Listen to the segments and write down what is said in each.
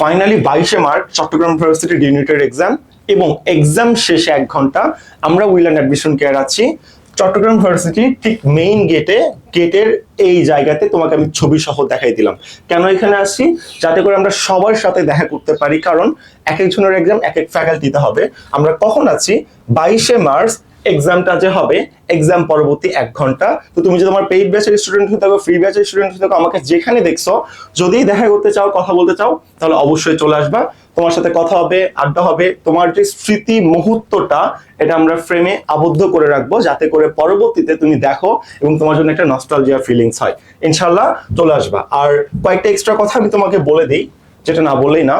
Finally বাইশে March, Chittagong ইউনিভার্সিটির ইউনিটের এক্সাম এবং এক্সাম শেষে এক ঘণ্টা আমরা উইলান অ্যাডমিশন কেয়ার আছি। চট্টগ্রাম ইউনিভার্সিটি ঠিক মেইন গেটে গেটের এই জায়গাতে তোমাকে আমি ছবি সহ দেখাই দিলাম। কেন এখানে আসি যাতে করে আমরা সবার সাথে দেখা করতে পারি, কারণ এক একজনের এক্সাম এক এক ফ্যাকাল্টিতে হবে। আমরা কখন আছি? বাইশে মার্চ এক্সামটা যে হবে এক্সাম পরবর্তী এক ঘণ্টা। তো তুমি যদি তোমার পেইড ব্যাচের স্টুডেন্ট হয়ে থাকো ফ্রি ব্যাচের স্টুডেন্ট হয়ে থাকো, আমাকে যেখানে দেখছ, যদি দেখা করতে চাও, কথা বলতে চাও, তাহলে অবশ্যই চলে আসবা। তোমার সাথে কথা হবে, আড্ডা হবে। তোমার যে স্মৃতি মুহূর্তটা, এটা আমরা ফ্রেমে আবদ্ধ করে রাখব, যাতে করে পরবর্তীতে তুমি দেখো এবং তোমার জন্য একটা নস্টালজিয়া ফিলিংস হয়। ইনশাল্লাহ চলে আসবা। আর কয়েকটা এক্সট্রা কথা আমি তোমাকে বলে দিই, যেটা না বললেই না।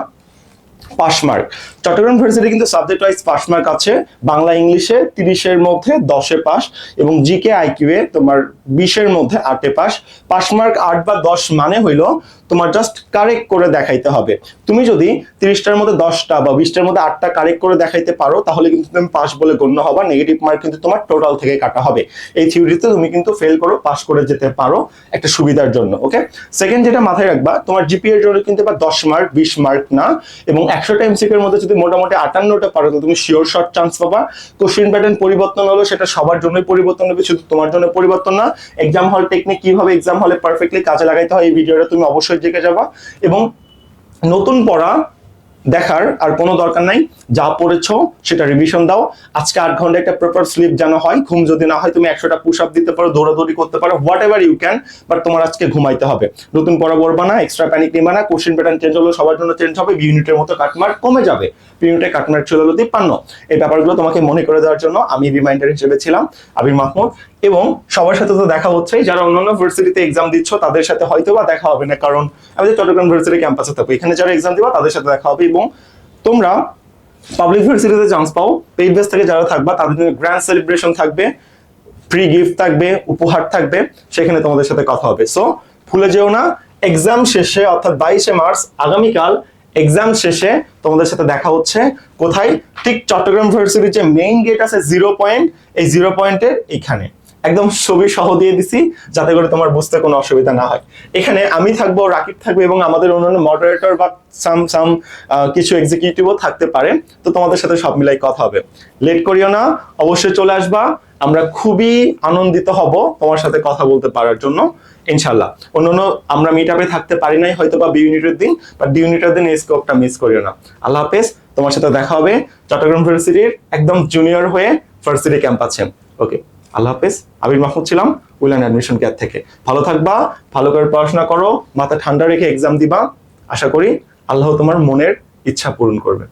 পাস মার্ক চট্টগ্রাম ইউনিভার্সিটি কিন্তু সাবজেক্ট ওয়াইজ পাস মার্ক আছে, বাংলা ইংলিশে তিরিশের মধ্যে দশে পাস এবং জিকে আইকিউ এ তোমার বিশের মধ্যে আটে পাস পাস মার্ক আট বা দশ মানে হইল তোমার জাস্ট কারেক্ট করে দেখাইতে হবে। তুমি যদি তিরিশটার মধ্যে দশটা বা বিশটার মধ্যে আটটা কারেক্ট করে দেখাইতে পারো, তাহলে কিন্তু তুমি পাস বলে গণ্য হবা নেগেটিভ মার্ক কিন্তু তোমার টোটাল থেকে কাটা হবে। এই থিওরিতে তুমি কিন্তু ফেল করো পাস করে যেতে পারো একটা সুবিধার জন্য ওকে সেকেন্ড যেটা মাথায় রাখবা, তোমার জিপিএ এর জন্য কিন্তু এবার দশ মার্ক বিশ মার্ক না, এবং একশোটা এমসিকিউ এর মধ্যে যদি মোটামুটি আটান্নটা পারো তুমি শিওর শর্ট চান্স পাবা। কোশ্চেন প্যাটার্ন পরিবর্তন হলো, সেটা সবার জন্যই পরিবর্তন হবে, শুধু তোমার জন্য পরিবর্তন না। এক্সাম হল টেকনিক কীভাবে এক্সাম হলে পারফেক্টলি কাজে লাগাইতে হয় এই ভিডিওটা তুমি অবশ্যই দেখে যাবা এবং নতুন পড়া দেখার আর কোনো দরকার নাই, যা পড়েছো সেটা রিভিশন দাও। আজকে আট ঘণ্টা একটা প্রপার স্লিপ যেন হয়, ঘুম যদি না হয় তুমি একশোটা পুশ আপ দিতে পারো, দৌড়াদৌড়ি করতে পারো whatever you can but তোমার আজকে ঘুমাইতে হবে। নতুন পড়া পড়বা না এক্সট্রা প্যানিক নিবা না কোশ্চেন প্যাটার্ন চেঞ্জ হলো সবার জন্য চেঞ্জ হবে ইউনিটের মতো কাটমার্ক কমে যাবে। ইউনিটে কাটমার্ক চলে হলো তিপ্পান্ন এই ব্যাপারগুলো তোমাকে মনে করে দেওয়ার জন্য আমি রিমাইন্ডার হিসেবে ছিলাম, আবির মাহমুদ। এবং সবার সাথে তো দেখা হচ্ছে যারা অন্যান্য ভার্সিটিতে এক্সাম দিচ্ছ, তাদের সাথে হয়তো বা দেখা হবে না, কারণ আমি যে চট্টগ্রাম ভার্সিটি ক্যাম্পাসে থাকব, এখানে যারা এক্সাম দিবা, তাদের সাথে দেখা হবে এবং তোমরা পাবলিক ভার্সিটিতে চান্স পাও। পেইড বেস থেকে যারা থাকবা, তাদের জন্য গ্র্যান্ড সেলিব্রেশন থাকবে ফ্রি গিফট থাকবে, উপহার থাকবে, সেখানে তোমাদের সাথে কথা হবে। সো ভুলে যেও না এক্সাম শেষে, অর্থাৎ বাইশে মার্চ, আগামীকাল এক্সাম শেষে তোমাদের সাথে দেখা হচ্ছে। কোথায়? ঠিক চট্টগ্রাম ভার্সিটির যে মেইন গেট আছে জিরো পয়েন্ট এই জিরো পয়েন্টের এখানে। একদম ছবি সহ দিয়ে দিছি, যাতে করে তোমার বুঝতে কোনো অসুবিধা না হয়। এখানে আমি থাকব, রাকিব থাকবে এবং আমাদের অন্যান্য মডারেটর বা সাম সাম কিছু এক্সিকিউটিভও থাকতে পারে। তো তোমাদের সাথে সব মিলাই কথা হবে। লেট করিও না, অবশ্যই চলে আসবা। আমরা খুবই আনন্দিত হব তোমার সাথে কথা বলতে পারার জন্য ইনশাল্লাহ অন্যান্য আমরা মিট আপে থাকতে পারি নাই হয়তো বা বি ইউনিটের দিন বা ডি ইউনিটের দিন এই স্কোপটা মিস করিও না। আল্লাহ হাফেজ, তোমার সাথে দেখা হবে চট্টগ্রাম ইউনিভার্সিটির একদম জুনিয়র হয়ে ভার্সিটি ক্যাম্প আছে ওকে আল্লাহ হাফেজ। আবির মাহমুদ ছিলাম উইলান অ্যাডমিশন কেয়ার থেকে। ভালো থাকবা, ভালো করে পড়াশোনা করো, মাথা ঠান্ডা রেখে এক্সাম দিবা। আশা করি আল্লাহ তোমার মনের ইচ্ছা পূরণ করবে।